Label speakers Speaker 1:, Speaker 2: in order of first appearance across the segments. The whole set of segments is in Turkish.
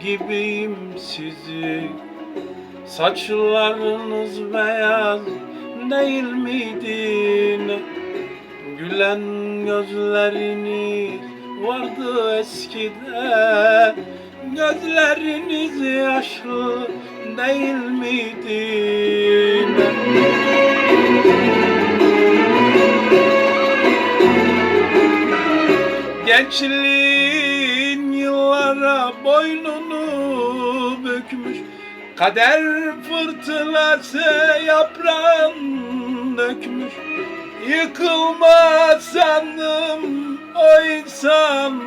Speaker 1: gibiyim sizi Saçlarınız beyaz değil miydi? Gülen gözleriniz vardı eskiden Gözleriniz yaşlı değil miydi? Gençliğin yıllara boynunu bükmüş. Kader fırtınası yaprağın dökmüş. Yıkılmaz sandım o insan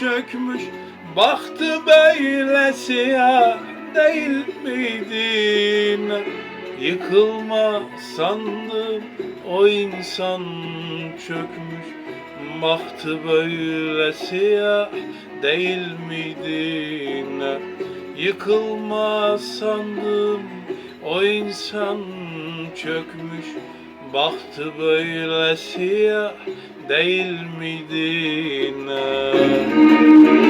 Speaker 1: çökmüş. Baktı böyle siyah değil miydin? Yıkılmaz sandım o insan çökmüş Baktı böyle siyah değil miydin? Yıkılmaz sandım o insan çökmüş Baktı böyle siyah değil miydin? Ne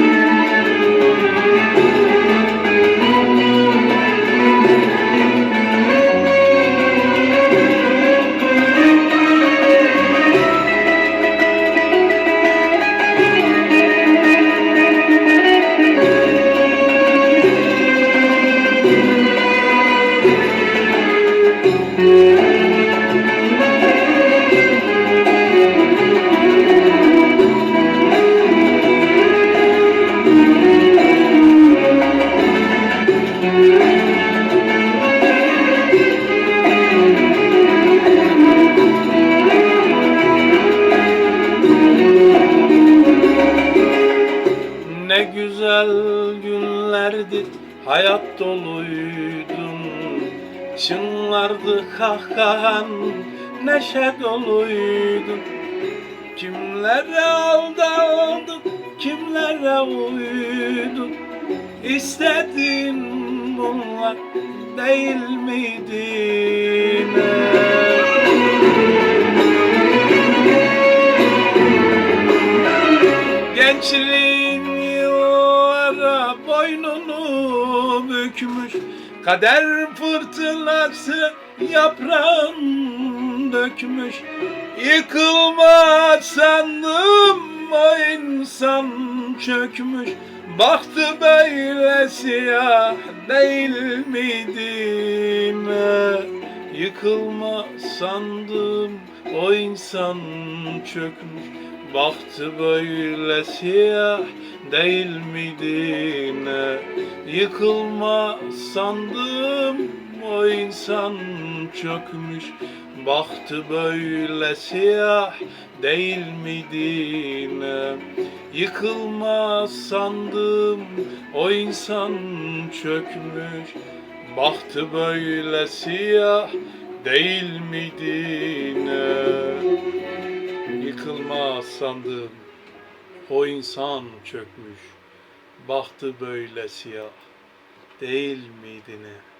Speaker 1: güzel günlerdi. Hayat doluydun Çınlardı kahkahan. Neşe doluydun Kimlere aldadın kimlere uydun İstedin bunlar değil miydi boynunu bükmüş Kader fırtınası yaprağın dökmüş. Yıkılmaz sandım o insan çökmüş. Baktı böyle siyah değil miydin? Yıkılmaz sandım o insan çökmüş Baktı böyle siyah değil miydin? Yıkılmaz sandım o insan çökmüş Baktı böyle siyah değil miydin? Yıkılmaz sandım o insan çökmüş Baktı böyle siyah değil miydin? Yıkılmaz sandım o insan çökmüş Baktı böyle siyah değil miydi ne?